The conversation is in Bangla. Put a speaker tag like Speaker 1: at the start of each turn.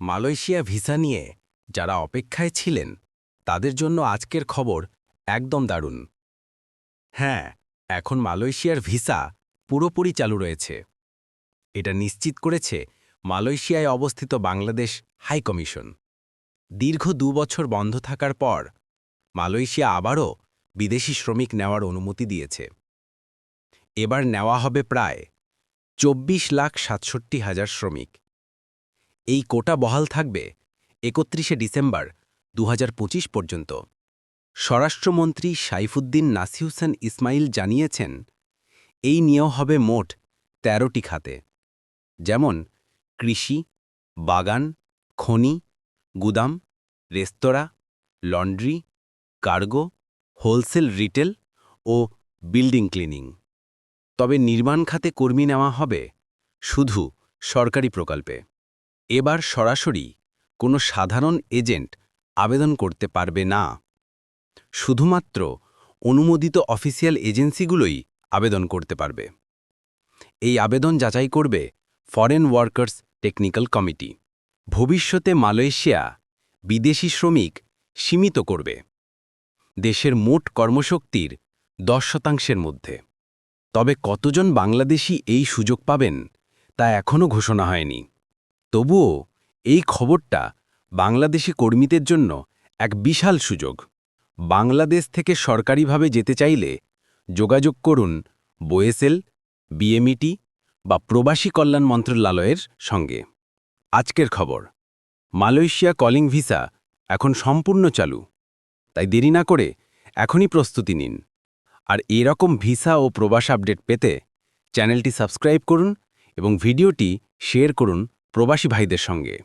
Speaker 1: মালয়েশিয়া ভিসা নিয়ে যারা অপেক্ষায় ছিলেন, তাদের জন্য আজকের খবর একদম দারুণ। হ্যাঁ এখন মালয়েশিয়ার ভিসা পুরোপুরি চালু রয়েছে। এটা নিশ্চিত করেছে মালয়েশিয়ায় অবস্থিত বাংলাদেশ হাই কমিশন। দীর্ঘ দু বছর বন্ধ থাকার পর মালয়েশিয়া আবারও বিদেশি শ্রমিক নেওয়ার অনুমতি দিয়েছে। এবার নেওয়া হবে প্রায় চব্বিশ লাখ সাতষট্টি হাজার শ্রমিক। এই কোটা বহাল থাকবে একত্রিশে ডিসেম্বর দু হাজার পঁচিশ পর্যন্ত। স্বরাষ্ট্রমন্ত্রী সাইফুদ্দিন নাসিহুসেন ইসমাইল জানিয়েছেন, এই নিয়েও হবে মোট তেরোটি খাতে। যেমন কৃষি, বাগান, খনি, গুদাম, রেস্তোরাঁ, লন্ড্রি, কার্গো, হোলসেল রিটেল ও বিল্ডিং ক্লিনিং। তবে নির্মাণ খাতে কর্মী নেওয়া হবে শুধু সরকারি প্রকল্পে। এবার সরাসরি কোনো সাধারণ এজেন্ট আবেদন করতে পারবে না। শুধুমাত্র অনুমোদিত অফিসিয়াল এজেন্সিগুলোই আবেদন করতে পারবে। এই আবেদন যাচাই করবে ফরেন ওয়ার্কার্স টেকনিক্যাল কমিটি ভবিষ্যতে মালয়েশিয়া বিদেশি শ্রমিক সীমিত করবে। দেশের মোট কর্মশক্তির দশ শতাংশের মধ্যে। তবে কতজন বাংলাদেশি এই সুযোগ পাবেন তা এখনও ঘোষণা হয়নি। তবুও এই খবরটা বাংলাদেশি কর্মীদের জন্য এক বিশাল সুযোগ। বাংলাদেশ থেকে সরকারিভাবে যেতে চাইলে যোগাযোগ করুন বোয়েসেল বিএমইটি বা প্রবাসী কল্যাণ মন্ত্রণালয়ের সঙ্গে। আজকের খবর, মালয়েশিয়া কলিং ভিসা এখন সম্পূর্ণ চালু। তাই দেরি না করে এখনই প্রস্তুতি নিন। আর এরকম ভিসা ও প্রবাস আপডেট পেতে চ্যানেলটি সাবস্ক্রাইব করুন এবং ভিডিওটি শেয়ার করুন প্রবাসী ভাইদের সঙ্গে।